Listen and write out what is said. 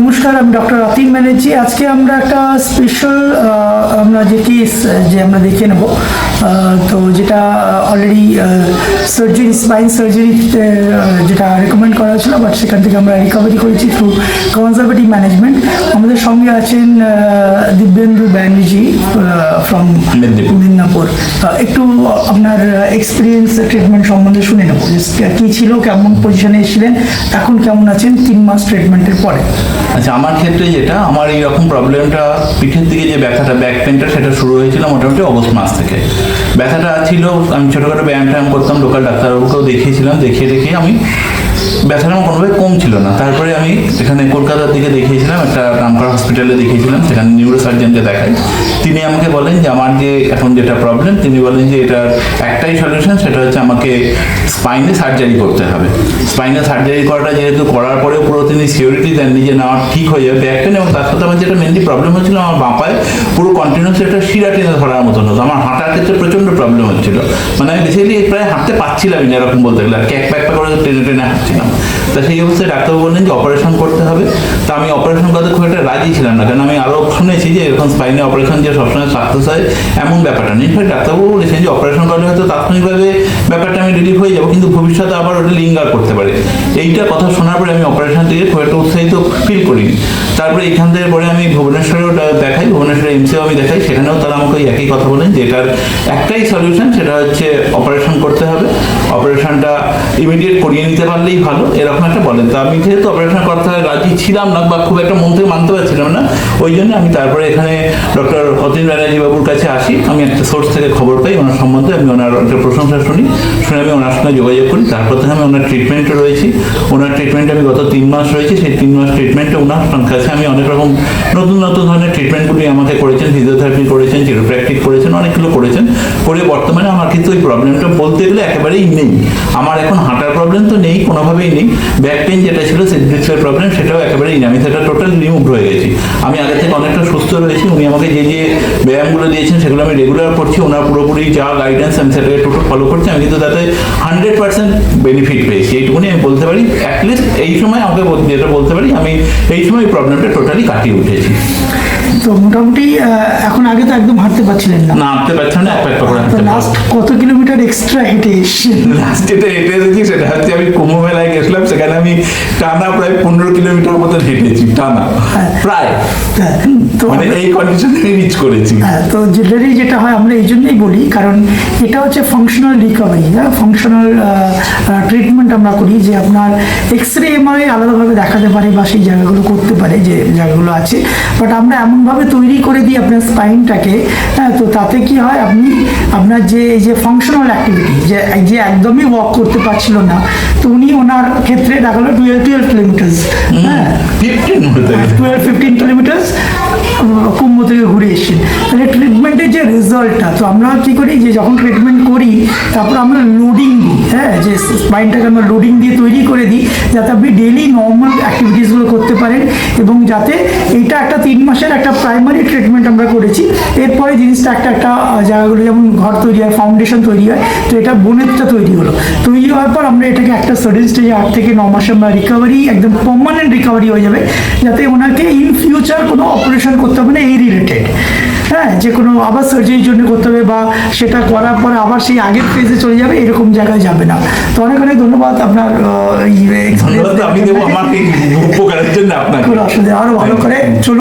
নমস্কার, আমি ডক্টর অতীন ব্যানার্জি। আজকে আমরা একটা স্পেশাল আমরা যে কেস যে আমরা দেখে নেব। তো যেটা অলরেডি সার্জারি স্পাইন সার্জারি যেটা রেকমেন্ড করা ছিল বাট সেখান থেকে আমরা রিকভারি করেছি থ্রু কনজারভেটিভ ম্যানেজমেন্ট আমাদের সঙ্গে আছেন দিব্যেন্দু ব্যানার্জি ফ্রম মেদিনীপুর। একটু আপনার এক্সপিরিয়েন্স ট্রিটমেন্ট সম্বন্ধে শুনে নেব। যে কী ছিল কেমন পজিশনে এসেছিলেন এখন কেমন আছেন তিন মাস ট্রিটমেন্টের পরে। আচ্ছা আমার ক্ষেত্রে যেটা আমার এইরকম প্রবলেমটা পিঠের দিকে যে ব্যথাটা ব্যাক পেনটা সেটা শুরু হয়েছিল মোটামুটি অগস্ট মাস থেকে। ব্যথাটা ছিল আমি ছোটোখাটো ব্যায়াম ট্যায়াম করতাম লোকাল ডাক্তারবাবুকেও দেখিয়েছিলাম দেখিয়ে দেখিয়ে আমি ব্যথাটা আমার কোনোভাবে কম ছিল না। তারপরে আমি এখানে কলকাতার দিকে দেখিয়েছিলাম, একটা নামকরা হসপিটালে দেখিয়েছিলাম, সেখানে নিউরো সার্জনকে দেখাই। তিনি আমাকে বলেন যে, আমার যে এখন যেটা প্রবলেম তিনি বলেন যে, এটার একটাই সলিউশন সেটা হচ্ছে আমাকে স্পাইনে সার্জারি করতে হবে। স্পাইনে সার্জারি করাটা যেহেতু করার পরে পুরো তিনি সিওরিটি দেননি যে না ঠিক হয়ে যাবে। ব্যাক পেন এবং তার সাথে আমার যেটা মেনলি প্রবলেম হচ্ছিল আমার বাঁপায় পুরো কন্টিনিউস একটা শিরা টেনে ধরার মতন হতো। আমার হাঁটার ক্ষেত্রে প্রচণ্ড প্রবলেম হচ্ছিল। মানে আমি বেসিক্যালি প্রায় হাঁটতে পারছিলামই না, এরকম বলতে গেলে। আর ক্যাক প্যাক করে টেনে টেনে হাঁটছিলাম। তা সেই অবস্থায় ডাক্তারবাবু বললেন যে অপারেশন করতে হবে। তা আমি অপারেশন করতে খুব একটা রাজি ছিলাম না, কারণ আমি আরও শুনেছি যে এরকম স্পাইনে অপারেশন যে সবসময় সাকসেস হয়, এমন ব্যাপারটা নেই ডাক্তারবাবু বলেছেন যে অপারেশন করলে হয়তো তাৎক্ষণিকভাবে ব্যাপারটা আমি রিলিফ হয়ে যাব, কিন্তু ভবিষ্যতে আবার ওটা লিঙ্গার করতে পারে। এইটা কথা শোনার পরে আমি অপারেশন থেকে খুব একটা উৎসাহিত ফিল করিনি। তারপরে এখান থেকে পরে আমি ভুবনেশ্বরে ওটা দেখাই ভুবনেশ্বরে এমসিও আমি দেখাই, সেখানেও তারা আমাকে ওই একই কথা বলেন যে এটার একটাই সলিউশন সেটা হচ্ছে অপারেশন করতে হবে। অপারেশনটা ইমিডিয়েট করিয়ে নিতে পারলেই ভালো, এরকম একটা বলেন। তো আমি যেহেতু অপারেশন করতে হবে রাজি ছিলাম না, বা খুব একটা মন থেকে মানতে পারছিলাম না, ওই জন্য আমি তারপরে এখানে ডক্টর অতীন ব্যানার্জি বাবুর কাছে আসি। আমি একটা সোর্স থেকে খবর পাই, ওনার সম্বন্ধে আমি ওনার একটা প্রশংসা শুনি। আমি ওনার সঙ্গে যোগাযোগ করি। তারপর থেকে আমি ওনার ট্রিটমেন্টে রয়েছি। ওনার ট্রিটমেন্টে আমি গত তিন মাস রয়েছি। সেই তিন মাস ট্রিটমেন্টে ওনার কাছে আমি অনেক রকম নতুন নতুন ধরনের ট্রিটমেন্টগুলি আমাকে করেছেন ফিজিওথেরাপি করেছেন চিরোপ্র্যাকটিক করেছেন, অনেকগুলো করেছেন। করে বর্তমানে আমার কিন্তু ওই প্রবলেমটা বলতে গেলে একেবারেই নেই। আমার এখন হাঁটার প্রবলেম তো নেই, কোনোভাবেই নেই। ব্যাক পেন যেটা ছিল সেন্ট্রিক্সের প্রবলেম সেটাও একেবারেই নেই। আমি সেটা টোটাল রিমুভ হয়ে গেছি। আমি আগে থেকে অনেকটা সুস্থ রয়েছি। উনি আমাকে যে যে ব্যায়ামগুলো দিয়েছেন, সেগুলো আমি রেগুলার করছি। ওনার পুরোপুরি যা গাইডেন্স আমি সেটাকে টোটাল ফলো করছি। আমি কিন্তু তাতে হান্ড্রেড পার্সেন্ট বেনিফিট পেয়েছি। এইটুকুনি আমি বলতে পারি। অ্যাটলিস্ট এই সময় আমাকে যেটা বলতে পারি, আমি এই সময় প্রবলেমটা টোটালি কাটিয়ে উঠেছি। তো মোটামুটি আহ, এখন আগে তো একদম হাঁটতে পারছিলেন না। না হাঁটতে পারছিলাম না এক করে হাঁটতে লাস্ট কত কিলোমিটার এক্সট্রা হেঁটে এসছেন? লাস্ট যেটা হেঁটে এসেছি সেটা হচ্ছে আমি কুম্ভমেলায় গেছিলাম সেখানে আমি টানা প্রায় পনেরো কিলোমিটার মতো হেঁটেছি টানা। প্রায়। হ্যাঁ, তো মানে এই কন্ডিশনে রিচ করেছি। হ্যাঁ, তো জেনারেলি যেটা হয় আমরা এই জন্যই বলি কারণ এটা হচ্ছে ফাংশনাল রিকভারি ফাংশনাল ট্রিটমেন্ট আমরা করি যে আপনার এক্স রে এমআরআই আলাদাভাবে দেখাতে পারে বা সেই জায়গাগুলো করতে পারে যে জায়গাগুলো আছে। বাট আমরা এমনভাবে তৈরি করে দিই আপনার স্পাইনটাকে হ্যাঁ তো তাতে কি হয় আপনি আপনার যে এই যে ফাংশনাল অ্যাক্টিভিটি যে যে একদমই ওয়াক করতে পারছিল না তো উনি ওনার ক্ষেত্রে দেখাল টুয়েলভ টুয়েলভ কিলোমিটার্স হ্যাঁ। টুয়েলভ ফিফটিন কিলোমিটার্স কুম্ভ থেকে ঘুরে এসেছেন। যে রেজাল্টটা তো আমরা কী করি যে যখন ট্রিটমেন্ট করি, তারপর আমরা লোডিং দিই হ্যাঁ? যে স্পাইনটাকে আমরা লোডিং দিয়ে তৈরি করে দিই, যাতে আপনি ডেলি নর্মাল অ্যাক্টিভিটিসগুলো করতে পারেন এবং যাতে এইটা একটা তিন মাসের একটা প্রাইমারি ট্রিটমেন্ট আমরা করেছি। এরপরে জিনিসটা একটা একটা জায়গাগুলো যেমন ঘর তৈরি হয় ফাউন্ডেশন তৈরি হয়, তো এটা বোনেরটা তৈরি হলো। তৈরি হওয়ার পর আমরা এটাকে একটা সার্টেন স্টেজে আট থেকে ন মাসে আমরা রিকভারি একদম পার্মানেন্ট রিকভারি হয়ে যাবে, যাতে ওনাকে ইন ফিউচার কোনো অপারেশন করতে হবে না, এই রিলেটেড হ্যাঁ যে কোনো আবার সার্জারির জন্য করতে হবে বা সেটা করার পরে আবার সেই আগের ফেজে চলে যাবে এরকম জায়গায় যাবে না। তো অনেক অনেক ধন্যবাদ আপনার কোনো অসুবিধা আরও ভালো করে চলুন।